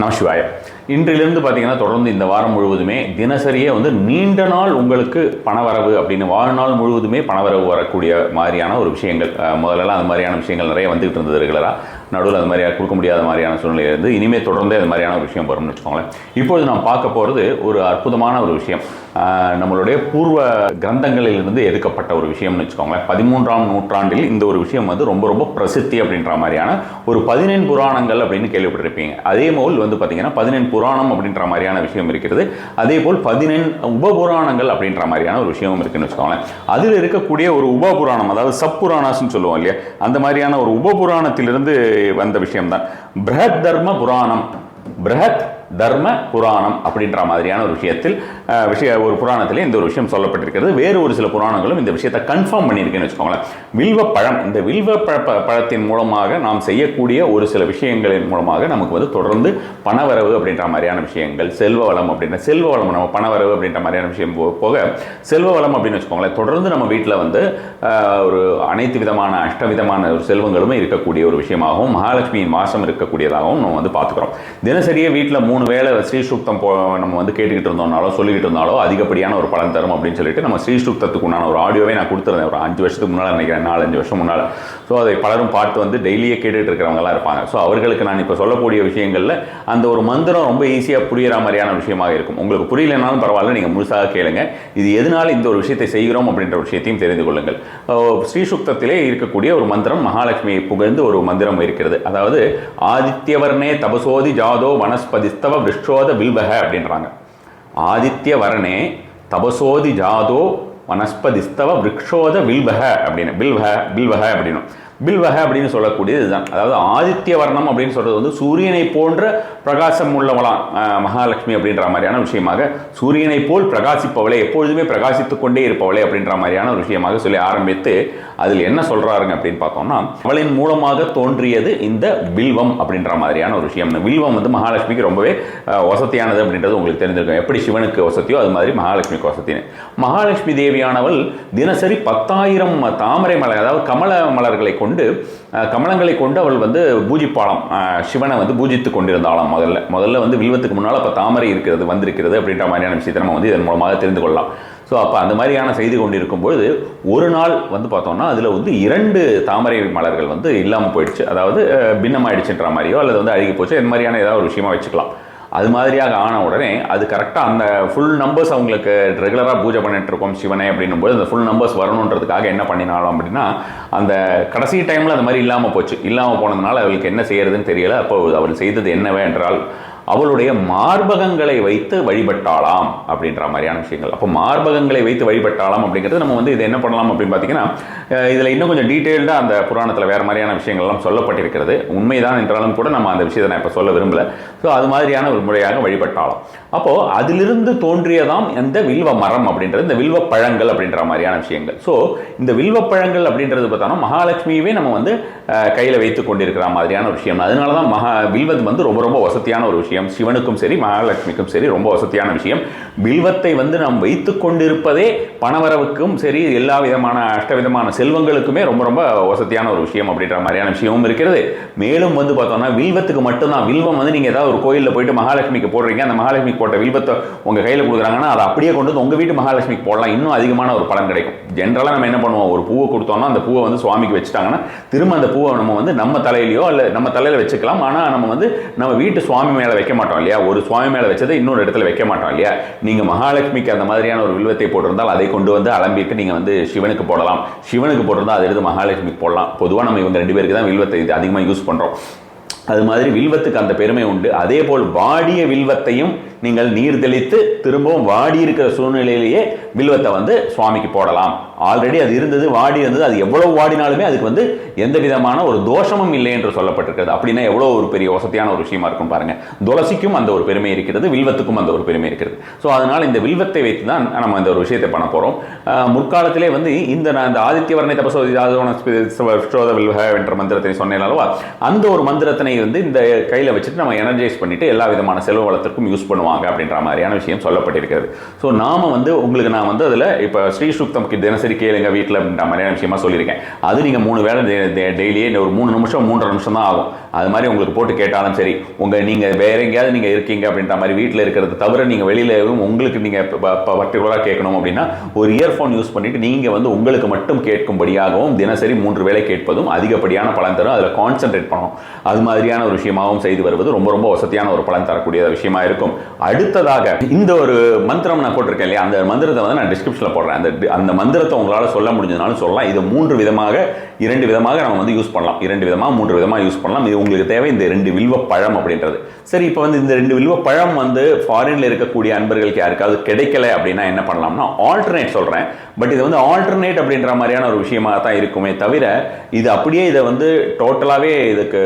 நமசிவாய. இன்றிலிருந்து பார்த்தீங்கன்னா தொடர்ந்து இந்த வாரம் முழுவதுமே தினசரியே வந்து நீண்ட நாள் உங்களுக்கு பணவரவு அப்படின்னு வாழ்நாள் முழுவதுமே பணவரவு வரக்கூடிய மாதிரியான ஒரு விஷயங்கள் முதல்லலாம் அந்த மாதிரியான விஷயங்கள் நிறைய வந்துகிட்டு இருந்தது ரெகுலராக நடுவில் அது மாதிரியாக கொடுக்க முடியாத மாதிரியான சூழ்நிலை இருந்து இனிமேல் தொடர்ந்தே அது மாதிரியான ஒரு விஷயம் வரும்னு வச்சுக்கோங்களேன். இப்பொழுது நாம் பார்க்க போகிறது ஒரு அற்புதமான ஒரு விஷயம். நம்மளுடைய பூர்வ கிரந்தங்களிலிருந்து எடுக்கப்பட்ட ஒரு விஷயம்னு வச்சுக்கோங்களேன். பதிமூன்றாம் நூற்றாண்டில் இந்த ஒரு விஷயம் வந்து ரொம்ப ரொம்ப பிரசித்தி அப்படின்ற மாதிரியான ஒரு பதினெண் புராணங்கள் அப்படின்னு கேள்விப்பட்டிருப்பீங்க. அதே போல் வந்து பார்த்தீங்கன்னா பதினெண் புராணம் அப்படின்ற மாதிரியான விஷயம் இருக்கிறது. அதே போல் பதினெண் உபபுராணங்கள் அப்படின்ற மாதிரியான ஒரு விஷயமும் இருக்குன்னு வச்சுக்கோங்களேன். அதில் இருக்கக்கூடிய ஒரு உபபுராணம் அதாவது சப்புராணாஸ்ன்னு சொல்லுவோம் இல்லையா? அந்த மாதிரியான ஒரு உபபுராணத்திலிருந்து வந்த விஷயம்தான். பிரகத் தர்ம புராணம். பிரகத் தர்ம புராணம் அப்படின்ற மாதிரியான ஒரு விஷயத்தில் விஷய ஒரு புராணத்திலே இந்த ஒரு விஷயம் சொல்லப்பட்டிருக்கிறது. வேறு ஒரு சில புராணங்களும் இந்த விஷயத்தை கன்ஃபார்ம் பண்ணியிருக்கேன்னு வச்சுக்கோங்களேன். வில்வ பழம் இந்த வில்வ பழத்தின் மூலமாக நாம் செய்யக்கூடிய ஒரு சில விஷயங்களின் மூலமாக நமக்கு வந்து தொடர்ந்து பணவரவு அப்படின்ற மாதிரியான விஷயங்கள் செல்வ வளம் அப்படின்ற செல்வ வளம் நம்ம பணவரவு அப்படின்ற மாதிரியான விஷயம் போக செல்வ வளம் அப்படின்னு வச்சுக்கோங்களேன் தொடர்ந்து நம்ம வீட்டில் வந்து ஒரு அனைத்து விதமான அஷ்டவிதமான ஒரு செல்வங்களுமே இருக்கக்கூடிய ஒரு விஷயமாகவும் மகாலட்சுமியின் மாசம் இருக்கக்கூடியதாகவும் நம்ம வந்து பார்த்துக்கிறோம். தினசரியே வீட்டில் மூணு மூணு வேளை ஸ்ரீசுக்தம் போ நம்ம வந்து கேட்டுக்கிட்டு இருந்தோம்னாலோ சொல்லிக்கிட்டு இருந்தாலோ அதிகப்படியான ஒரு பலன் தரும் அப்படின்னு சொல்லிட்டு நம்ம ஸ்ரீசுக்தத்துக்கு உண்டான ஒரு ஆடியோவே நான் கொடுத்துருந்தேன். ஒரு அஞ்சு வருஷத்துக்கு முன்னால் நினைக்கிறேன். நாலஞ்சு வருஷம் முன்னால். ஸோ அதை பலரும் பார்த்து வந்து டெய்லியே கேட்டுகிட்டு இருக்கிறவங்களாம் இருப்பாங்க. ஸோ அவர்களுக்கு நான் இப்போ சொல்லக்கூடிய விஷயங்களில் அந்த ஒரு மந்திரம் ரொம்ப ஈஸியாக புரியிற மாதிரியான விஷயமாக இருக்கும். உங்களுக்கு புரியலைனாலும் பரவாயில்ல. நீங்கள் முழுசாக கேளுங்க. இது எதனால் இந்த ஒரு விஷயத்தை செய்கிறோம் அப்படின்ற ஒரு விஷயத்தையும் தெரிந்து கொள்ளுங்கள். ஸ்ரீசுக்தத்திலே இருக்கக்கூடிய ஒரு மந்திரம் மகாலட்சுமியை புகழ்ந்து ஒரு மந்திரம் இருக்கிறது. அதாவது ஆதித்யவர்ணே தபசோதி ஜாதோ வனஸ்பதிஸ்தவ விஷ்ரோத வில்வக அப்படின்றாங்க. ஆதித்யவர்ணே தபசோதி ஜாதோ வனஸ்பதிஸ்தவ விருக்ஷோத வில்வக அப்படின்னு. வில்வக வில்வக அப்படின்னு. பில்வக அப்படின்னு சொல்லக்கூடியது இதுதான் அதாவது ஆதித்ய வர்ணம் அப்படின்னு சொல்றது வந்து சூரியனை போன்ற பிரகாசம் உள்ளவளாம் மகாலட்சுமி அப்படின்ற மாதிரியான விஷயமாக சூரியனை போல் பிரகாசிப்பவளே எப்பொழுதுமே பிரகாசித்துக் கொண்டே இருப்பவளே அப்படின்ற மாதிரியான ஒரு விஷயமாக சொல்லி ஆரம்பித்து அதில் என்ன சொல்கிறாருங்க அப்படின்னு பார்த்தோம்னா அவளின் மூலமாக தோன்றியது இந்த வில்வம் அப்படின்ற மாதிரியான ஒரு விஷயம். வில்வம் வந்து மகாலட்சுமிக்கு ரொம்பவே வசதியானது அப்படின்றது உங்களுக்கு தெரிஞ்சிருக்கும். எப்படி சிவனுக்கு வசதியோ அது மாதிரி மகாலட்சுமிக்கு வசதின்னு. மகாலட்சுமி தேவியானவள் தினசரி பத்தாயிரம் தாமரை மலர் அதாவது கமல மலர்களை கொண்டு கொண்டு கமலங்களை கொண்டு அவள் வந்து பூஜிப்பாளாம். சிவனை வந்து பூஜித்து கொண்டிருந்தாளாம் முதல்ல. முதல்ல வந்து வில்வத்துக்கு முன்னால் இப்போ தாமரை இருக்கிறது வந்திருக்கிறது அப்படின்ற மாதிரியான விஷயத்தை நம்ம வந்து இதன் மூலமாக தெரிந்து கொள்ளலாம். ஸோ அப்போ அந்த மாதிரியான செய்து கொண்டிருக்கும்பொழுது ஒரு நாள் வந்து பார்த்தோம்னா அதில் வந்து இரண்டு தாமரை மலர்கள் வந்து இல்லாமல் போயிடுச்சு. அதாவது பின்னமாயிடுச்சுன்ற மாதிரியோ அல்லது வந்து அழுகி போச்சு. இந்த மாதிரியான ஏதாவது ஒரு விஷயமா வச்சுக்கலாம். அது மாதிரியாக ஆன உடனே அது கரெக்டாக அந்த ஃபுல் நம்பர்ஸ் அவங்களுக்கு ரெகுலராக பூஜை பண்ணிட்டு இருக்கோம் சிவனை அப்படின்னும் போது அந்த ஃபுல் நம்பர்ஸ் வரணுன்றதுக்காக என்ன பண்ணினாலும் அப்படின்னா அந்த கடைசி டைமில் அந்த மாதிரி இல்லாமல் போச்சு. இல்லாமல் போனதுனால அவளுக்கு என்ன செய்யறதுன்னு தெரியல. அப்போ அவள் செய்தது என்னவே என்றால் அவளுடைய மார்பகங்களை வைத்து வழிபட்டாளாம் அப்படின்ற மாதிரியான விஷயங்கள். அப்போ மார்பகங்களை வைத்து வழிபட்டாலாம் அப்படிங்கிறது நம்ம வந்து இது என்ன பண்ணலாம் அப்படின்னு பார்த்தீங்கன்னா இதில் இன்னும் கொஞ்சம் டீட்டெயில்டாக அந்த புராணத்தில் வேறு மாதிரியான விஷயங்கள்லாம் சொல்லப்பட்டிருக்கிறது. உண்மைதான் என்றாலும் கூட நம்ம அந்த விஷயத்தை நான் இப்போ சொல்ல விரும்பல. ஸோ அது மாதிரியான ஒரு முறையாக வழிபட்டாலும் அப்போது அதிலிருந்து தோன்றியதாம் இந்த வில்வ மரம் அப்படின்றது இந்த வில்வ பழங்கள் அப்படின்ற மாதிரியான விஷயங்கள். ஸோ இந்த வில்வ பழங்கள் அப்படின்றது பார்த்தோம்னா மகாலட்சுமியவே நம்ம வந்து கையில் வைத்து கொண்டிருக்கிற மாதிரியான ஒரு விஷயம். அதனால தான் மகா வில்வது வந்து ரொம்ப ரொம்ப வசதியான ஒரு விஷயம். சிவனுக்கும் சரி மகாலட்சுமிக்கும் சரி ரொம்ப வசதியான விஷயம். வில்வத்தை வந்து நாம் வைத்து கொண்டிருப்பதே பணவரவுக்கும் சரி எல்லா விதமான அஷ்டவிதமான செல்வங்களுக்குமே ரொம்ப ரொம்ப வசதியான ஒரு விஷயம் அப்படின்ற மாதிரியான விஷயமும் இருக்கிறது. மேலும் வந்து பார்த்தோம்னா வில்வத்துக்கு மட்டும்தான். வில்வம் வந்து நீங்கள் ஏதாவது ஒரு கோயிலில் போயிட்டு மகாலட்சுமிக்கு போடுறீங்க அந்த மகாலட்சுமிக்கு போட்ட வில்வத்தை உங்கள் கையில் கொடுக்குறாங்கன்னா அதை அப்படியே கொண்டு வந்து உங்கள் வீட்டு மகாலட்சுமிக்கு போடலாம். இன்னும் அதிகமான ஒரு பலன் கிடைக்கும். ஜென்ரலாக நம்ம என்ன பண்ணுவோம்? ஒரு பூவை கொடுத்தோம்னா அந்த பூவை வந்து சுவாமிக்கு வச்சுட்டாங்கன்னா திரும்ப அந்த பூவை நம்ம வந்து நம்ம தலையிலையோ இல்லை நம்ம தலையில் வச்சுக்கலாம். ஆனால் நம்ம வந்து நம்ம வீட்டு சுவாமி மேலே வைக்க மாட்டோம் இல்லையா? ஒரு சுவாமி மேலே வச்சதை இன்னொரு இடத்துல வைக்க மாட்டோம் இல்லையா? நீங்கள் மகாலட்சுமிக்கு அந்த மாதிரியான ஒரு வில்வத்தை போட்டிருந்தால் அதை கொண்டு வந்து அலம்பிட்டு நீங்கள் வந்து சிவனுக்கு போடலாம். சிவனுக்கு போட்டிருந்தால் அதை எடுத்து மகாலட்சுமிக்கு போடலாம். பொதுவாக நம்ம இவங்க ரெண்டு பேருக்கு தான் வில்வத்தை இது அதிகமாக யூஸ் பண்ணுறோம் அது மாதிரி வில்வத்துக்கு அந்த பெருமை உண்டு. அதே போல் வாடிய வில்வத்தையும் நீங்கள் நீர் தெளித்து திரும்பவும் வாடி இருக்கிற சூழ்நிலையிலேயே வில்வத்தை வந்து சுவாமிக்கு போடலாம். ஆல்ரெடி அது இருந்தது வாடி இருந்தது அது எவ்வளவு வாடினாலுமே அதுக்கு வந்து எந்த விதமான ஒரு தோஷமும் இல்லை என்று சொல்லப்பட்டிருக்கிறது. அப்படின்னா எவ்வளோ ஒரு பெரிய வசதியான ஒரு விஷயமா இருக்கும் பாருங்க. துளசிக்கும் அந்த ஒரு பெருமை இருக்கிறது வில்வத்துக்கும் அந்த ஒரு பெருமை இருக்கிறது. ஸோ அதனால் இந்த வில்வத்தை வைத்து தான் நம்ம இந்த ஒரு விஷயத்தை பண்ண போகிறோம் முற்காலத்திலே வந்து இந்த நான் இந்த ஆதித்யவர்ணை தபசோதி சோத வில்வக என்ற மந்திரத்தை சொன்னேன் அந்த ஒரு மந்திரத்தினை வந்து இந்த கையில் வச்சுட்டு நம்ம எனர்ஜைஸ் பண்ணிட்டு எல்லா விதமான செல்வ வளத்திற்கும் யூஸ் பண்ணுவோம். பண்ணுவாங்க அப்படின்ற மாதிரியான விஷயம் சொல்லப்பட்டிருக்கிறது. ஸோ நாம வந்து உங்களுக்கு நான் வந்து அதில் இப்போ ஸ்ரீ சுக்தம்க்கு தினசரி கேளுங்க வீட்டில் அப்படின்ற மாதிரியான விஷயமா சொல்லியிருக்கேன். அது நீங்கள் மூணு வேளை டெய்லியே ஒரு மூணு நிமிஷம் மூன்றரை நிமிஷம் தான் ஆகும். அது மாதிரி உங்களுக்கு போட்டு கேட்டாலும் சரி உங்கள் நீங்கள் வேற எங்கேயாவது நீங்கள் இருக்கீங்க அப்படின்ற மாதிரி வீட்டில் இருக்கிறது தவிர நீங்கள் வெளியில் உங்களுக்கு நீங்கள் பர்டிகுலராக கேட்கணும் அப்படின்னா ஒரு இயர்ஃபோன் யூஸ் பண்ணிட்டு நீங்கள் வந்து உங்களுக்கு மட்டும் கேட்கும்படியாகவும் தினசரி மூன்று வேளை கேட்பதும் அதிகப்படியான பலன் தரும். அதில் கான்சென்ட்ரேட் பண்ணணும். அது மாதிரியான ஒரு விஷயமாகவும் செய்து வருவது ரொம்ப ரொம்ப வசதியான ஒரு பலன் தரக்கூடிய விஷயமா இருக்கும். அடுத்ததாக இந்த ஒரு மந்திரம் நான் போட்டிருக்கேன் இல்லையா? அந்த மந்திரத்தை வந்து நான் டிஸ்கிரிப்ஷனில் போடுறேன். அந்த அந்த மந்திரத்தை உங்களால் சொல்ல முடிஞ்சதுனாலும் சொல்லலாம். இது மூன்று விதமாக இரண்டு விதமாக நம்ம வந்து யூஸ் பண்ணலாம். இரண்டு விதமாக மூன்று விதமாக யூஸ் பண்ணலாம். இது உங்களுக்கு தேவை. இந்த ரெண்டு வில்வ பழம் அப்படின்றது. சரி இப்போ வந்து இந்த ரெண்டு வில்வ பழம் வந்து ஃபாரினில் இருக்கக்கூடிய அன்பர்களுக்கு யாருக்காவது கிடைக்கல அப்படின்னா என்ன பண்ணலாம்னா ஆல்டர்னேட் சொல்கிறேன் பட் இது வந்து ஆல்டர்னேட் அப்படின்ற மாதிரியான ஒரு விஷயமாக தான் இருக்குமே தவிர இது அப்படியே இதை வந்து டோட்டலாகவே இதுக்கு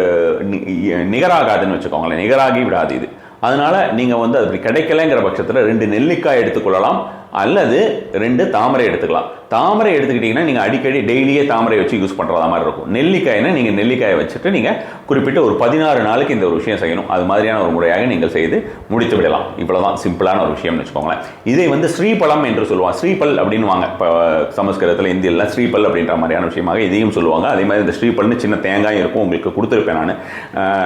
நிகராகாதுன்னு வச்சுக்கோங்களேன். நிகராகி விடாது இது. அதனால நீங்கள் வந்து அது அப்படி கிடைக்கலங்கிற பட்சத்தில் ரெண்டு நெல்லிக்காய் எடுத்துக்கொள்ளலாம். அல்லது ரெண்டு தாமரை எடுத்துக்கலாம். தாமரை எடுத்துக்கிட்டிங்கன்னா நீங்கள் அடிக்கடி டெய்லியே தாமரை வச்சு யூஸ் பண்ணுறதா மாதிரி இருக்கும். நெல்லிக்காய்னா நீங்கள் நெல்லிக்காயை வச்சுட்டு நீங்கள் குறிப்பிட்ட ஒரு பதினாறு நாளுக்கு இந்த ஒரு விஷயம் செய்யணும். அது மாதிரியான ஒரு முறையாக நீங்கள் செய்து முடித்து விடலாம். இவ்வளவுதான் சிம்பிளான ஒரு விஷயம்னு வச்சுக்கோங்களேன். இதை வந்து ஸ்ரீபலம் என்று சொல்லுவாங்க. ஸ்ரீபல் அப்படின்னு வாங்க. இப்போ சமஸ்கிருதத்தில் இந்தியில் ஸ்ரீபல் அப்படின்ற மாதிரியான விஷயமாக இதையும் சொல்லுவாங்க. அதே மாதிரி இந்த ஸ்ரீபல்னு சின்ன தேங்காய் இருக்கும். உங்களுக்கு கொடுத்துருப்பேன் நான்.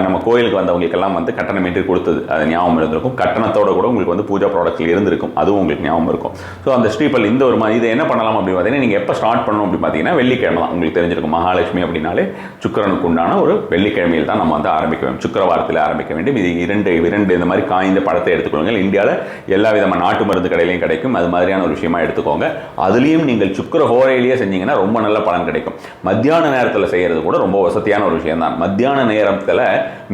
நம்ம கோயிலுக்கு வந்தவங்களுக்கெல்லாம் வந்து கட்டணம் என்று கொடுத்தது. அது ஞாபகம் இருந்திருக்கும். கட்டணத்தோட கூட உங்களுக்கு வந்து பூஜா ப்ராடக்ட்ஸில் இருந்திருக்கும். அதுவும் உங்களுக்கு ஞாபகம் இருக்கும். ஸோ அந்த ஸ்ரீபல் இந்த ஒரு மாதிரி இதை என்ன பண்ணலாம் அப்படின்னு பார்த்தீங்கன்னா நீங்கள் எப்போ ஸ்டார்ட் பண்ணணும் அப்படின்னு பார்த்தீங்கன்னா வெள்ளிக்கிழமை தான். உங்களுக்கு தெரிஞ்சிருக்கும் மகாலட்சுமி அப்படின்னாலே சுக்கரனுக்கு உண்டான ஒரு வெள்ளிக்கிழமையில் தான் நம்ம வந்து ஆரம்பிக்க வேண்டும். சுக்கரவாரத்தில் ஆரம்பிக்க வேண்டும். இது இரண்டு இரண்டு இந்த மாதிரி காய்ந்த படத்தை எடுத்துக்கொள்ளுங்கள். இந்தியாவில் எல்லா விதமான நாட்டு மருந்து கடையிலையும் கிடைக்கும். அது மாதிரியான ஒரு விஷயமா எடுத்துக்கோங்க. அதுலேயும் நீங்கள் சுக்கிர ஹோரையிலேயே செஞ்சீங்கன்னா ரொம்ப நல்ல பலன் கிடைக்கும். மத்தியான நேரத்தில் செய்கிறது கூட ரொம்ப வசதியான ஒரு விஷயம் தான். மத்தியான நேரத்தில்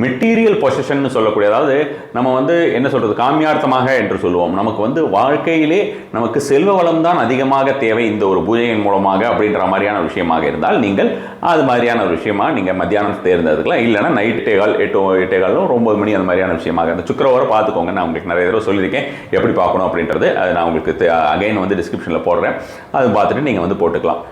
மெட்டீரியல் பொசிஷன் சொல்லக்கூடிய அதாவது நம்ம வந்து என்ன சொல்கிறது காமியார்த்தமாக என்று சொல்லுவோம். நமக்கு வந்து வாழ்க்கையிலே நமக்கு செல்வ வளம் தான் அதிகமாக தேவை இந்த ஒரு பூஜையின் மூலமாக அப்படின்ற மாதிரியான விஷயமாக இருந்தால் நீங்கள் அது மாதிரியான ஒரு விஷயமா நீங்கள் மத்தியானம் தேர்ந்தெடுக்கலாம். இல்லைன்னா நைட் எட்டே கால் எட்டு எட்டேகாலும் ஒம்பது மணி அந்த மாதிரியான விஷயமாக இருந்தால் சுக்கரவாரம் பார்த்துக்கோங்க. நான் உங்களுக்கு நிறைய தடவை சொல்லியிருக்கேன். எப்படி பார்க்கணும் அப்படின்றது அது நான் உங்களுக்கு அகைன் வந்து டிஸ்கிரிப்ஷனில் போடுறேன். அது பார்த்துட்டு நீங்கள் வந்து போட்டுக்கலாம்.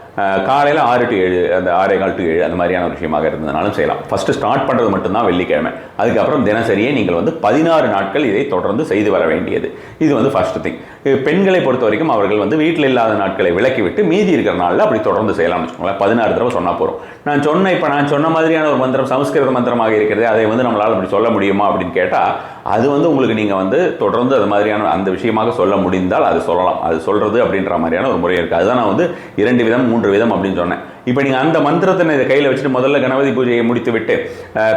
காலையில் ஆறு டு ஏழு அந்த ஆறே கால் டு ஏழு அந்த மாதிரியான ஒரு விஷயமாக இருந்ததுனாலும் செய்யலாம். ஃபஸ்ட்டு ஸ்டார்ட் பண்ணுறது மட்டும்தான் வெள்ளிக்கிழமை. அதுக்கப்புறம் தினசரியே நீங்கள் வந்து பதினாறு நாட்கள் இதை தொடர்ந்து செய்து வர வேண்டியது. இது வந்து ஃபஸ்ட்டு திங் பெண்களை பொறுத்த வரைக்கும் அவர்கள் வந்து வீட்டில் இல்லாத நாட்களை விலக்கிவிட்டு மீதி இருக்கிற நாளில் அப்படி தொடர்ந்து செய்யலாம்னு வச்சுக்கோங்களேன். பதினாறு தடவை சொன்னால் போகிறோம் நான் சொன்ன இப்போ நான் சொன்ன மாதிரியான ஒரு மந்திரம் சமஸ்கிருத மந்திரமாக இருக்கிறது அதை வந்து நம்மளால் அப்படி சொல்ல முடியுமா அப்படின்னு கேட்டால் அது வந்து உங்களுக்கு நீங்கள் வந்து தொடர்ந்து அது மாதிரியான அந்த விஷயமாக சொல்ல முடிந்தால் அது சொல்லலாம். அது சொல்கிறது அப்படின்ற மாதிரியான ஒரு முறை இருக்குது அதுதான் நான் வந்து இரண்டு விதம் மூன்று விதம் அப்படின்னு சொன்னேன். இப்போ நீங்கள் அந்த மந்திரத்தை இதை கையில் வச்சுட்டு முதல்ல கணபதி பூஜையை முடித்து விட்டு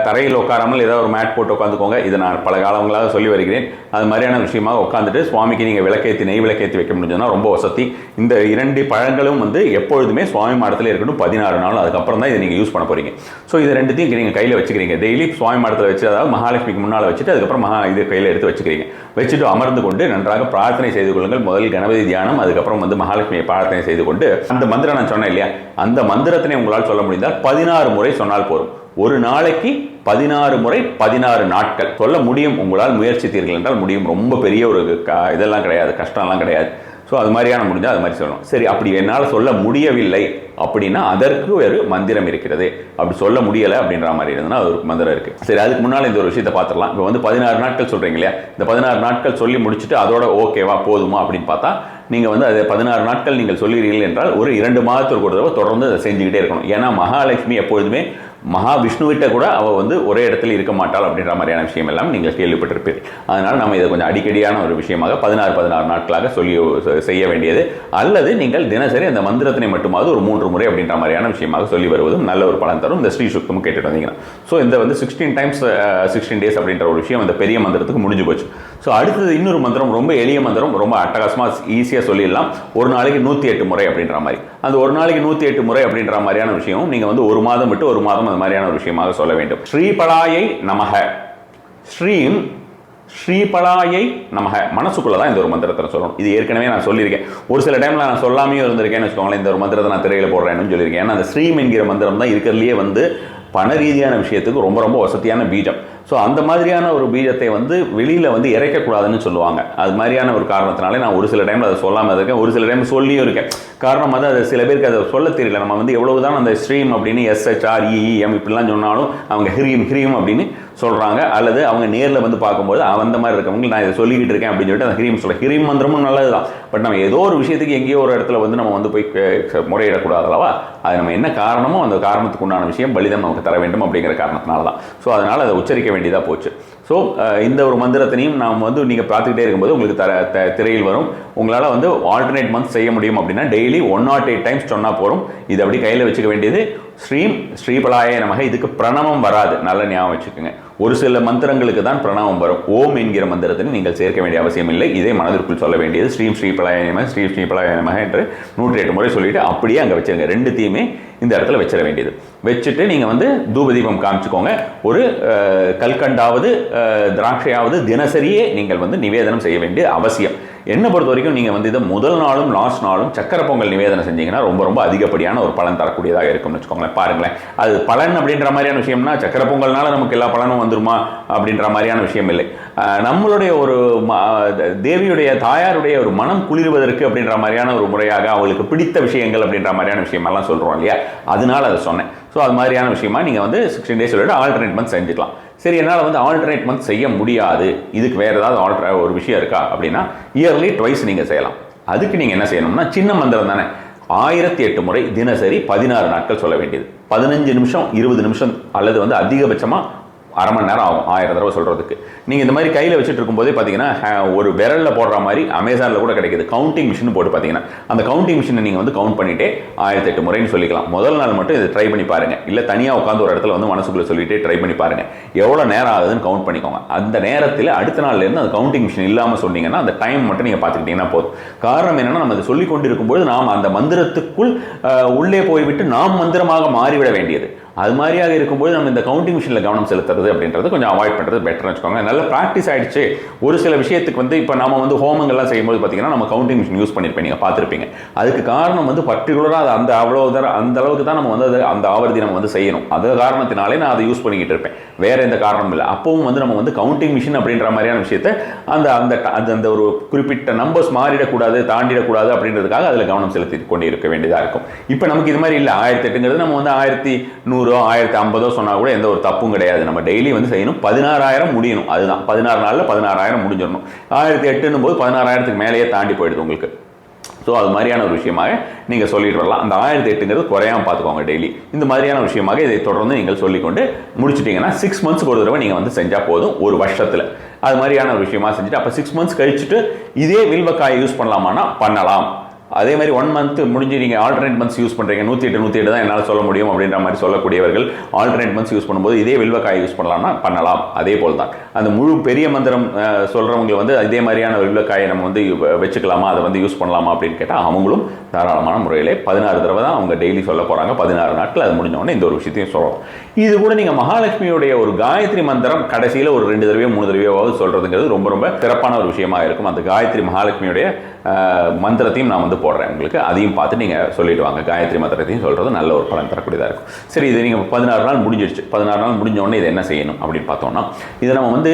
தரையில் உட்காராமல் ஏதாவது ஒரு மேட் போட்டு உட்காந்துக்கோங்க. இதை நான் பல காலங்களாக சொல்லி வருகிறேன். அது மாதிரியான விஷயமாக உட்காந்துட்டு சுவாமிக்கு நீங்கள் விளக்கேற்றி நெய் விளக்கேற்றி வைக்க முடிஞ்சதுன்னா ரொம்ப வசதி. இந்த இரண்டு பழங்களும் வந்து எப்பொழுதுமே சுவாமி மாடத்தில் இருக்கணும் பதினாறு நாள் அதுக்கப்புறம் தான் இதை நீங்கள் யூஸ் பண்ண போகிறீங்க ஸோ இது ரெண்டுத்தையும் நீங்கள் கையில் வச்சுக்கிறீங்க. டெய்லி சுவாமி மாடத்தில் வச்சு அதாவது மகாலட்சுமிக்கு முன்னால் வச்சுட்டு அதுக்கப்புறம் மகா இது கையில் எடுத்து வச்சுக்கிறீங்க. வச்சுட்டு அமர்ந்து கொண்டு நன்றாக பிரார்த்தனை செய்து கொள்ளுங்கள். முதல் கணபதி தியானம் அதுக்கப்புறம் வந்து மகாலட்சுமியை பிரார்த்தனை செய்து கொண்டு அந்த மந்திரம் நான் சொன்னேன் இல்லையா? அந்த மந்திரத்தினை உங்களால் சொல்ல முடிந்தால் பதினாறு முறை சொன்னால் போதும். ஒரு நாளைக்கு பதினாறு முறை பதினாறு நாட்கள். சொல்ல முடியும் உங்களால் முயற்சித்தீர்கள் என்றால் முடியும். ரொம்ப பெரிய ஒரு க- இதெல்லாம் கிடையாது கஷ்டம்லாம் கிடையாது. ஸோ அது மாதிரியான முடிஞ்சால் அது மாதிரி சொல்லணும். சரி அப்படி என்னால் சொல்ல முடியவில்லை அப்படின்னா அதற்கு ஒரு மந்திரம் இருக்கிறது. அப்படி சொல்ல முடியலை அப்படின்ற மாதிரி இருந்ததுன்னா அது ஒரு மந்திரம் இருக்குது சரி அதுக்கு முன்னால் இந்த ஒரு விஷயத்தை பார்த்துடலாம். இப்போ வந்து பதினாறு நாட்கள் சொல்கிறீங்க இல்லையா? இந்த பதினாறு நாட்கள் சொல்லி முடிச்சுட்டு அதோட ஓகேவா போதுமா அப்படின்னு பார்த்தா நீங்கள் வந்து அது பதினாறு நாட்கள் நீங்கள் சொல்கிறீர்கள் என்றால் ஒரு இரண்டு மாதத்திற்கு ஒரு தடவை தொடர்ந்து அதை செஞ்சுக்கிட்டே இருக்கணும். ஏன்னா மகாலட்சுமி எப்பொழுதுமே மகாவிஷ்ணுவிட்ட கூட அவள் வந்து ஒரே இடத்துல இருக்க மாட்டாள் அப்படின்ற மாதிரியான விஷயம் எல்லாம் நீங்கள் கேள்விப்பட்டிருப்பீர்கள் அதனால் நம்ம இதை கொஞ்சம் அடிக்கடியான ஒரு விஷயமாக பதினாறு பதினாறு நாட்களாக சொல்லி செய்ய வேண்டியது. அல்லது நீங்கள் தினசரி அந்த மந்திரத்தினை மட்டுமாவது ஒரு மூன்று முறை அப்படின்ற மாதிரியான விஷயமாக சொல்லி வருவதும் நல்ல ஒரு பலன் தரும். இந்த ஸ்ரீ சுத்தமும் கேட்டுட்டு வந்தீங்கன்னா. ஸோ இந்த வந்து சிக்ஸ்டீன் டைம்ஸ் சிக்ஸ்டீன் டேஸ் அப்படின்ற ஒரு விஷயம் அந்த பெரிய மந்திரத்துக்கு முடிஞ்சு போச்சு. ஸோ அடுத்தது இன்னொரு மந்திரம் ரொம்ப எளிய மந்திரம் ரொம்ப அட்டகாசமாக ஈஸியாக சொல்லிடலாம். ஒரு நாளைக்கு நூற்றி எட்டு முறை அப்படின்ற மாதிரி. அந்த ஒரு நாளைக்கு நூற்றி எட்டு முறை அப்படின்ற மாதிரியான விஷயம் நீங்கள் வந்து ஒரு மாதம் விட்டு ஒரு மாதம் அது மாதிரியான ஒரு விஷயமாக சொல்ல வேண்டும். ஸ்ரீபலாயை நமக. ஸ்ரீம் ஸ்ரீபலாயை நமக. மனசுக்குள்ள தான் இந்த ஒரு மந்திரத்தை சொல்லணும். இது ஏற்கனவே நான் சொல்லியிருக்கேன். ஒரு சில டைமில் நான் சொல்லாமையும் இருந்திருக்கேன்னு வச்சுக்கோங்களேன் இந்த ஒரு மந்திரத்தை நான் திரையில் போடுறேன்னு சொல்லியிருக்கேன். ஏன்னா அந்த ஸ்ரீம் என்கிற மந்திரம் தான் இருக்கிறதுலையே வந்து பண ரீதியான விஷயத்துக்கு ரொம்ப ரொம்ப வசதியான பீஜம். ஸோ அந்த மாதிரியான ஒரு பீஜத்தை வந்து வெளியில் வந்து இறைக்கக்கூடாதுன்னு சொல்லுவாங்க. அது மாதிரியான ஒரு காரணத்தினாலே நான் ஒரு சில டைமில் அதை சொல்லாமல் இருக்கேன். ஒரு சில டைம் சொல்லியும் இருக்கேன். காரணம் வந்து அது சில பேருக்கு அதை சொல்ல தெரியல. நம்ம வந்து எவ்வளவு தான் அந்த ஸ்ட்ரீம் அப்படின்னு எஸ்ஹெச்ஆர்இஎம் இப்படிலாம் சொன்னாலும் அவங்க ஹிரீம் ஹிரீம் அப்படின்னு சொல்கிறாங்க அல்லது அவங்க நேரில் வந்து பார்க்கும்போது அந்த மாதிரி இருக்கவங்க நான் இதை சொல்லிக்கிட்டு இருக்கேன் அப்படின்னு சொல்லிட்டு அந்த ஹிரீம் சொல்ல ஹிரீம் மந்திரமும் நல்லது தான் பட் நம்ம ஏதோ ஒரு விஷயத்துக்கு எங்கேயோ ஒரு இடத்துல வந்து நம்ம வந்து போய் முறையிடக்கூடாது அல்லவா? அது நம்ம என்ன காரணமோ அந்த காரணத்துக்கு உண்டான விஷயம் பலிதம் நமக்கு தர வேண்டும் அப்படிங்கிற காரணத்தினால தான் ஸோ அதனால் அதை உச்சரிக்க வேண்டியதாக போச்சு. ஸோ இந்த ஒரு மந்திரத்தினையும் நாம் வந்து நீங்கள் பார்த்துக்கிட்டே இருக்கும்போது உங்களுக்கு தர த திரையில் வரும். உங்களால் வந்து ஆல்டர்னேட் மந்த் செய்ய முடியும் அப்படின்னா daily one nought eight times சொன்னால் போகிறோம் இது அப்படி கையில் வச்சுக்க வேண்டியது ஸ்ரீம் ஸ்ரீபலாய நமக இதுக்கு பிரணவம் வராது. நல்ல ஞாபகம் வச்சுக்கோங்க. ஒரு சில மந்திரங்களுக்கு தான் பிரணவம் வரும். ஓம் என்கிற மந்திரத்தினை நீங்கள் சேர்க்க வேண்டிய அவசியம் இல்லை. இதே மனதிற்குள் சொல்ல வேண்டியது ஸ்ரீம் ஸ்ரீபலாய நமக ஸ்ரீ ஸ்ரீபலாய நமக என்று நூற்றி எட்டு முறை சொல்லிட்டு அப்படியே அங்கே வச்சிருங்க. ரெண்டுத்தையுமே இந்த இடத்துல வச்சிட வேண்டியது. வச்சுட்டு நீங்கள் வந்து தூபதீபம் காமிச்சுக்கோங்க. ஒரு கல்கண்டாவது திராட்சையாவது தினசரியே நீங்கள் வந்து நிவேதனம் செய்ய வேண்டிய அவசியம். என்னை பொறுத்த வரைக்கும் நீங்கள் வந்து இதை முதல் நாளும் லாஸ்ட் நாளும் சக்கரை பொங்கல் நிவேதனம் செஞ்சீங்கன்னா ரொம்ப ரொம்ப அதிகப்படியான ஒரு பலன் தரக்கூடியதாக இருக்கும்னு வச்சுக்கோங்களேன். பாருங்களேன். அது பலன் அப்படின்ற மாதிரியான விஷயம்னா சக்கரை பொங்கல்னால நமக்கு எல்லா பலனும் வந்துருமா அப்படின்ற மாதிரியான விஷயம் இல்லை. நம்மளுடைய ஒரு தேவியுடைய தாயாருடைய ஒரு மனம் குளிர்வதற்கு அப்படின்ற மாதிரியான ஒரு முறையாக அவளுக்கு பிடித்த விஷயங்கள் அப்படின்ற மாதிரியான விஷயமெல்லாம் சொல்கிறோம் இல்லையா? அதனால அதை சொன்னேன். ஸோ அது மாதிரியான விஷயமா நீங்கள் வந்து சிக்ஸ்டீன் டேஸ் சொல்லிட்டு ஆல்டர்னேட் மந்த் செஞ்சுக்கலாம். சரி என்னால் வந்து ஆல்டர்னேட் மந்த் செய்ய முடியாது. இதுக்கு வேறு ஏதாவது ஆல்டர் ஒரு விஷயம் இருக்கா? அப்படின்னா இயர்லி ட்வைஸ் நீங்கள் செய்யலாம். அதுக்கு நீங்கள் என்ன செய்யணும்னா சின்ன மந்திரம் தானே. ஆயிரத்தி எட்டு முறை தினசரி பதினாறு நாட்கள் சொல்ல வேண்டியது. பதினஞ்சு நிமிஷம் இருபது நிமிஷம் அல்லது வந்து அதிகபட்சமாக அரை மணி நேரம் ஆகும் ஆயிரம் தடவை சொல்கிறதுக்கு நீங்கள் இந்த மாதிரி கையில் வச்சுட்டு இருக்கும்போதே பார்த்தீங்கன்னா ஒரு விரலில் போடுற மாதிரி அமேசானில் கூட கிடைக்குது. கவுண்டிங் மிஷின் போட்டு பார்த்தீங்கன்னா அந்த கவுண்டிங் மிஷினை நீங்கள் வந்து கவுண்ட் பண்ணிட்டே ஆயிரத்தி எட்டு முறைன்னு சொல்லிக்கலாம். முதல் நாள் மட்டும் இதை ட்ரை பண்ணி பாருங்கள் இல்லை தனியாக உட்காந்து ஒரு இடத்துல வந்து மனசுக்குள்ளே சொல்லிட்டே ட்ரை பண்ணி பாருங்கள் எவ்வளோ நேரம் ஆகுதுன்னு கவுண்ட் பண்ணிக்கோங்க. அந்த நேரத்தில் அடுத்த நாள்லேருந்து அந்த கவுண்டிங் மிஷின் இல்லாமல் சொன்னீங்கன்னா அந்த டைம் மட்டும் நீங்கள் பார்த்துக்கிட்டீங்கன்னா போதும். காரணம் என்னென்னா நம்ம அதை சொல்லிக் கொண்டிருக்கும்போது நாம் அந்த மந்திரத்துக்குள் உள்ளே போய்விட்டு நாம் மந்திரமாக மாறிவிட வேண்டியது. அது மாதிரியாக இருக்கும்போது நம்ம இந்த கவுண்டிங் மிஷினில் கவனம் செலுத்துறது அப்படின்றது கொஞ்சம் அவாய்ட் பண்ணுறது பெட்டர்னு வச்சுக்கோங்க. நல்ல ப்ராக்டிஸ் ஆகிடுச்சு ஒரு சில விஷயத்துக்கு வந்து இப்போ நம்ம வந்து ஹோமங்கள்லாம் செய்யும்போது பார்த்தீங்கன்னா நம்ம கவுண்டிங் மிஷின் யூஸ் பண்ணியிருப்பேன் நீங்கள் பார்த்துருப்பீங்க. அதுக்கு காரணம் வந்து பர்டிகுலராக அது அந்த அவ்வளோ தர அந்த அளவுக்கு தான் நம்ம வந்து அது அந்த ஆவர்த்தி நம்ம வந்து செய்யணும். அது காரணத்தினாலே நான் அதை யூஸ் பண்ணிக்கிட்டு இருப்பேன். வேறு எந்த காரணமும் இல்லை. அப்பவும் வந்து நம்ம வந்து கவுண்டிங் மிஷின் அப்படின்ற மாதிரியான விஷயத்தை அந்த அந்த அந்த அந்த ஒரு குறிப்பிட்ட நம்பர்ஸ் மாறிடக்கூடாது தாண்டிடக்கூடாது அப்படின்றதுக்காக அதில் கவனம் செலுத்தி கொண்டு இருக்க வேண்டியதாக இருக்கும். இப்போ நமக்கு இது மாதிரி இல்லை. ஆயிரத்தி எட்டுங்கிறது நம்ம வந்து ஆயிரத்தி நூறு ஆயிரத்தி ஐம்பதோ சொன்னால் கூட எந்த ஒரு தப்பும் கிடையாது. நம்ம டெய்லி வந்து செய்யணும். பதினாறாயிரம் முடியணும். அதுதான். பதினாறு நாளில் பதினாறாயிரம் முடிஞ்சிடணும். ஆயிரத்தி எட்டுன்னும் போது பதினாறாயிரத்துக்கு மேலேயே தாண்டி போயிடுது உங்களுக்கு. ஸோ அது மாதிரியான ஒரு விஷயமாக நீங்கள் சொல்லிட்டு வரலாம். அந்த ஆயிரத்தி எட்டுங்கிறது குறையாம பார்த்துக்கோங்க டெய்லி இந்த மாதிரியான விஷயமாக இதை தொடர்ந்து நீங்கள் சொல்லிக்கொண்டு முடிச்சிட்டிங்கன்னா சிக்ஸ் மந்த்ஸ்க்கு ஒரு தடவை நீங்கள் வந்து செஞ்சால் போதும். ஒரு வருஷத்தில். அது மாதிரியான ஒரு விஷயமா செஞ்சுட்டு அப்போ சிக்ஸ் மந்த்ஸ் கழிச்சுட்டு இதே வில்வக்காயை யூஸ் பண்ணலாமான்னா பண்ணலாம். அதே மாதிரி ஒன் மந்த் முடிஞ்சு நீங்கள் ஆல்டர்னேட் மந்த்ஸ் யூஸ் பண்ணுறீங்க நூற்றி எட்டு நூற்றி எட்டு தான் என்னால் சொல்ல முடியும் அப்படின்ற மாதிரி சொல்லக்கூடியவர்கள் ஆல்டர்னேட் மந்த்ஸ் யூஸ் பண்ணும்போது இதே வில்வக்காய் யூஸ் பண்ணலாம்னா பண்ணலாம். அதே போல் தான் அந்த முழு பெரிய மந்திரம் சொல்கிறவங்க வந்து இதே மாதிரியான வில்வக்காயை நம்ம வந்து வ- வச்சுக்கலாமா? அதை வந்து யூஸ் பண்ணலாமா? அப்படின்னு கேட்டால் அவங்களும் தாராளமான முறையிலே பதினாறு தடவை தான் அவங்க டெய்லி சொல்ல போகிறாங்க பதினாறு நாட்கள் அது முடிஞ்சவொடனே இந்த ஒரு விஷயத்தையும் சொல்லலாம் இது கூட நீங்கள் மகாலட்சுமியுடைய ஒரு காயத்ரி மந்திரம் கடைசியில் ஒரு ரெண்டு தடவையோ மூணு தடவையாவது சொல்கிறதுங்கிறது ரொம்ப ரொம்ப சிறப்பான ஒரு விஷயமா இருக்கும். அந்த காயத்ரி மகாலட்சுமியுடைய மந்திரத்தையும் நான் வந்து போடுறேன் உங்களுக்கு. அதையும் பார்த்து நீங்கள் சொல்லிட்டு வாங்க. காயத்ரி மந்திரத்தையும் சொல்கிறது நல்ல ஒரு பலன் தரக்கூடியதாக இருக்கும். சரி இது நீங்கள் பதினாறு நாள் முடிஞ்சிடுச்சு பதினாறு நாள் முடிஞ்ச உடனே இதை என்ன செய்யணும் அப்படின்னு பார்த்தோம்னா இதை நம்ம வந்து வந்து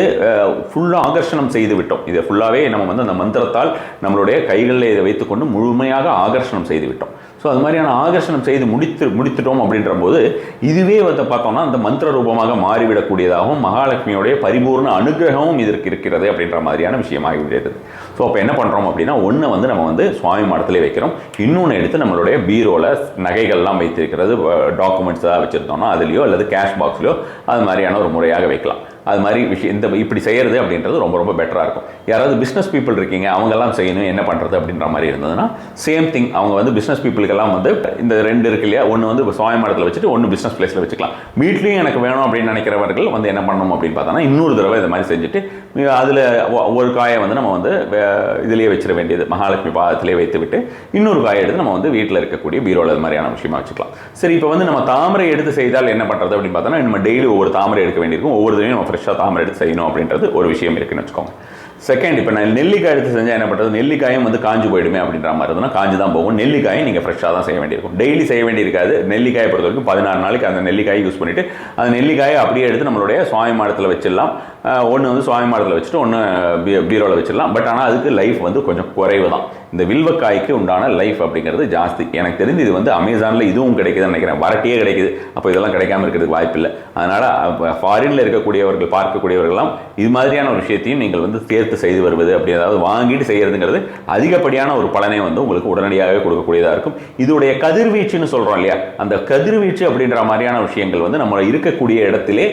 ஃபுல்லாக ஆகர்ஷணம் செய்து விட்டோம். இதை ஃபுல்லாகவே நம்ம வந்து அந்த மந்திரத்தால் நம்மளுடைய கைகளில் இதை வைத்துக்கொண்டு முழுமையாக ஆகர்ஷணம் செய்து விட்டோம். ஸோ அது மாதிரியான ஆகர்ஷணம் செய்து முடித்து முடித்துட்டோம் அப்படின்ற போது இதுவே வந்து பார்த்தோம்னா அந்த மந்திர ரூபமாக மாறிவிடக்கூடியதாகவும் மகாலட்சுமியோடைய பரிபூர்ண அனுகிரகமும் இதற்கு இருக்கிறது அப்படின்ற மாதிரியான விஷயமாகிவிடுகிறது ஸோ அப்போ என்ன பண்ணுறோம் அப்படின்னா ஒன்று வந்து நம்ம வந்து சுவாமி மடத்திலே வைக்கிறோம். இன்னொன்று எடுத்து நம்மளுடைய பீரோவில் நகைகள்லாம் வைத்திருக்கிறது டாக்குமெண்ட்ஸ் ஏதாவது வச்சுருந்தோம்னா அதுலேயோ அல்லது கேஷ் பாக்ஸ்லையோ அது மாதிரியான ஒரு முறையாக வைக்கலாம். அது மாதிரி விஷயம் இந்த இப்படி செய்கிறது அப்படின்றது ரொம்ப ரொம்ப பெட்டராக இருக்கும். யாராவது பிஸ்னஸ் பீப்புள் இருக்கீங்க அவங்கெல்லாம் செய்யணும் என்ன பண்ணுறது அப்படின்ற மாதிரி இருந்ததுன்னா சேம் திங் அவங்க வந்து பிஸ்னஸ் பீப்புளுக்கெல்லாம் வந்து இந்த ரெண்டு இருக்கு இல்லையா ஒன்று வந்து சுவாயம் இடத்துல வச்சுட்டு ஒன்று பிஸ்னஸ் பிளேஸில் வச்சுக்கலாம். வீட்லேயும் எனக்கு வேணும் அப்படின்னு நினைக்கிறவர்கள் வந்து என்ன பண்ணணும் அப்படின்னு பார்த்தோன்னா இன்னொரு தடவை இந்த மாதிரி செஞ்சுட்டு அதில் ஒரு காயை வந்து நம்ம வந்து இதுலேயே வச்சிட வேண்டியது மகாலட்சுமி பாதத்திலே வைத்து விட்டு இன்னொரு காயை எடுத்து நம்ம வந்து வீட்டில் இருக்கக்கூடிய பீரோவில் அது மாதிரியான விஷயமா வச்சுக்கலாம். சரி இப்போ வந்து நம்ம தாமரை எடுத்து செய்தால் என்ன பண்ணுறது அப்படின்னு பார்த்தோன்னா நம்ம டெய்லி ஒவ்வொரு தாமரை எடுக்க வேண்டியிருக்கும் ஒவ்வொரு தடவையும் நம்ம ஃப்ரெஷ்ஷாக தாமரை எடுத்து செய்யணும் அப்படின்றது ஒரு விஷயம் இருக்குன்னு வச்சுக்கோங்க. செகண்ட் இப்போ நான் நெல்லிக்காய் எடுத்து செஞ்சால் என்ன பண்ணுறது நெல்லிக்காயும் வந்து காஞ்சு போயிடுமே அப்படின்ற மாதிரி இருந்ததுன்னா காஞ்சு தான் போகும். நெல்லிக்காயும் நீங்கள் ஃப்ரெஷ்ஷாக தான் செய்ய வேண்டியிருக்கும். டெய்லி செய்ய வேண்டியிருக்காது. நெல்லிக்காயை பொறுத்த வரைக்கும் பதினாறு நாளைக்கு அந்த நெல்லிக்காயை யூஸ் பண்ணிவிட்டு அந்த நெல்லிக்காயை அப்படியே எடுத்து நம்மளுடைய சுவாமி மாடத்தில் வச்சிடலாம். ஒன்று வந்து சுவாமி மாடத்தில் வச்சுட்டு ஒன்று பீரோவில் வச்சிடலாம். பட் ஆனால் அதுக்கு லைஃப் வந்து கொஞ்சம் குறைவு தான் இந்த வில்வக்காய்க்கு உண்டான லைஃப் அப்படிங்கிறது ஜாஸ்தி. எனக்கு தெரிஞ்சு இது வந்து அமேசானில் இதுவும் கிடைக்குதுன்னு நினைக்கிறேன். வரட்டியே கிடைக்குது. அப்போ இதெல்லாம் கிடைக்காம இருக்கிறதுக்கு வாய்ப்பில்லை அதனால் ஃபாரினில் இருக்கக்கூடியவர்கள் பார்க்கக்கூடியவர்கள்லாம் இது மாதிரியான ஒரு விஷயத்தையும் நீங்கள் வந்து சேர்த்து செய்து வருவது அப்படி அதாவது வாங்கிட்டு செய்கிறதுங்கிறது அதிகப்படியான ஒரு பலனை வந்து உங்களுக்கு உடனடியாகவே கொடுக்கக்கூடியதாக இருக்கும். இதோடைய கதிர்வீச்சுன்னு சொல்கிறோம் இல்லையா? அந்த கதிர்வீச்சு அப்படின்ற மாதிரியான விஷயங்கள் வந்து நம்ம இருக்கக்கூடிய இடத்திலே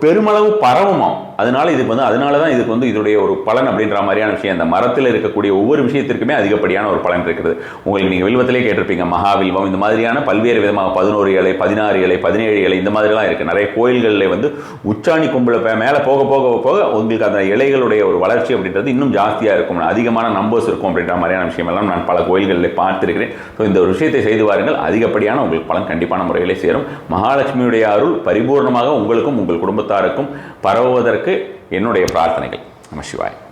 பெருமளவு பரவுமாம். அதனால இதுக்கு வந்து அதனால தான் இதுக்கு வந்து இதோடைய ஒரு பலன் அப்படின்ற மாதிரியான விஷயம். அந்த மரத்தில் இருக்கக்கூடிய ஒவ்வொரு விஷயத்திற்குமே அதிகப்படியான ஒரு பலன் இருக்கிறது உங்களுக்கு நீங்கள் வில்வத்திலே கேட்டிருப்பீங்க மகாவில்வம் இந்த மாதிரியான பல்வேறு விதமாக பதினோரு இலை பதினாறு இலை பதினேழு இலை இந்த மாதிரிலாம் இருக்குது நிறைய கோயில்களில் வந்து உச்சாணி கும்பல மேலே போக போக போக உங்களுக்கு அந்த இலைகளுடைய ஒரு வளர்ச்சி அப்படின்றது இன்னும் ஜாஸ்தியாக இருக்கும். அதிகமான நம்பர்ஸ் இருக்கும் அப்படின்ற மாதிரியான விஷயமெல்லாம் நான் பல கோயில்களில் பார்த்துருக்கிறேன். ஸோ இந்த ஒரு விஷயத்தை செய்து வாருங்கள். அதிகப்படியான உங்களுக்கு பலன் கண்டிப்பான முறையிலே சேரும். மகாலட்சுமியுடைய அருள் பரிபூர்ணமாக உங்களுக்கும் உங்கள் குடும்பத்தாருக்கும் பரவுவதற்கு என்னுடைய பிரார்த்தனைகள். நம சிவாய்.